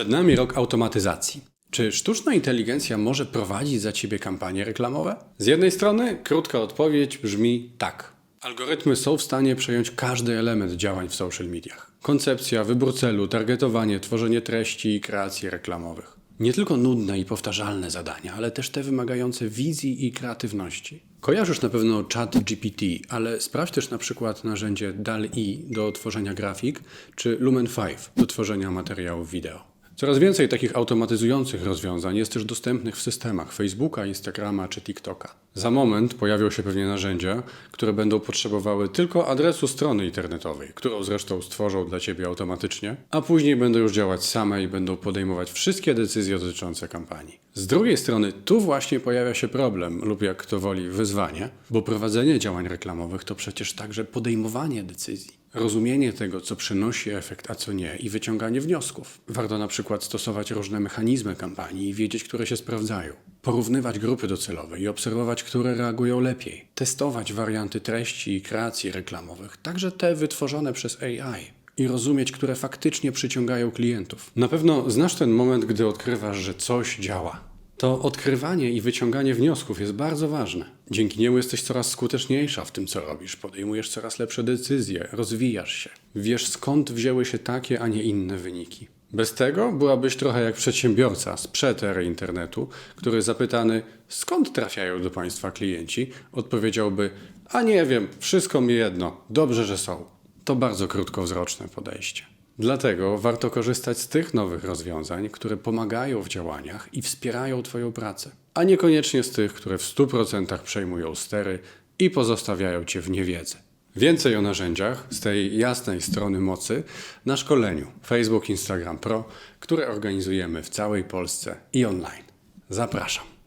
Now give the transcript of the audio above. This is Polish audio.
Przed nami rok automatyzacji. Czy sztuczna inteligencja może prowadzić za ciebie kampanie reklamowe? Z jednej strony krótka odpowiedź brzmi tak. Algorytmy są w stanie przejąć każdy element działań w social mediach. Koncepcja, wybór celu, targetowanie, tworzenie treści i kreacje reklamowych. Nie tylko nudne i powtarzalne zadania, ale też te wymagające wizji i kreatywności. Kojarzysz na pewno chat GPT, ale sprawdź też na przykład narzędzie DAL-E do tworzenia grafik, czy Lumen 5 do tworzenia materiałów wideo. Coraz więcej takich automatyzujących rozwiązań jest też dostępnych w systemach Facebooka, Instagrama czy TikToka. Za moment pojawią się pewnie narzędzia, które będą potrzebowały tylko adresu strony internetowej, którą zresztą stworzą dla Ciebie automatycznie, a później będą już działać same i będą podejmować wszystkie decyzje dotyczące kampanii. Z drugiej strony tu właśnie pojawia się problem lub jak kto woli wyzwanie, bo prowadzenie działań reklamowych to przecież także podejmowanie decyzji. Rozumienie tego, co przynosi efekt, a co nie, i wyciąganie wniosków. Warto na przykład stosować różne mechanizmy kampanii i wiedzieć, które się sprawdzają. Porównywać grupy docelowe i obserwować, które reagują lepiej. Testować warianty treści i kreacji reklamowych, także te wytworzone przez AI i rozumieć, które faktycznie przyciągają klientów. Na pewno znasz ten moment, gdy odkrywasz, że coś działa. To odkrywanie i wyciąganie wniosków jest bardzo ważne. Dzięki niemu jesteś coraz skuteczniejsza w tym, co robisz, podejmujesz coraz lepsze decyzje, rozwijasz się. Wiesz skąd wzięły się takie, a nie inne wyniki. Bez tego byłabyś trochę jak przedsiębiorca sprzed ery internetu, który zapytany, skąd trafiają do państwa klienci, odpowiedziałby: A nie wiem, wszystko mi jedno, dobrze, że są. To bardzo krótkowzroczne podejście. Dlatego warto korzystać z tych nowych rozwiązań, które pomagają w działaniach i wspierają Twoją pracę, a niekoniecznie z tych, które w 100% przejmują stery i pozostawiają Cię w niewiedzy. Więcej o narzędziach z tej jasnej strony mocy na szkoleniu Facebook Instagram Pro, które organizujemy w całej Polsce i online. Zapraszam.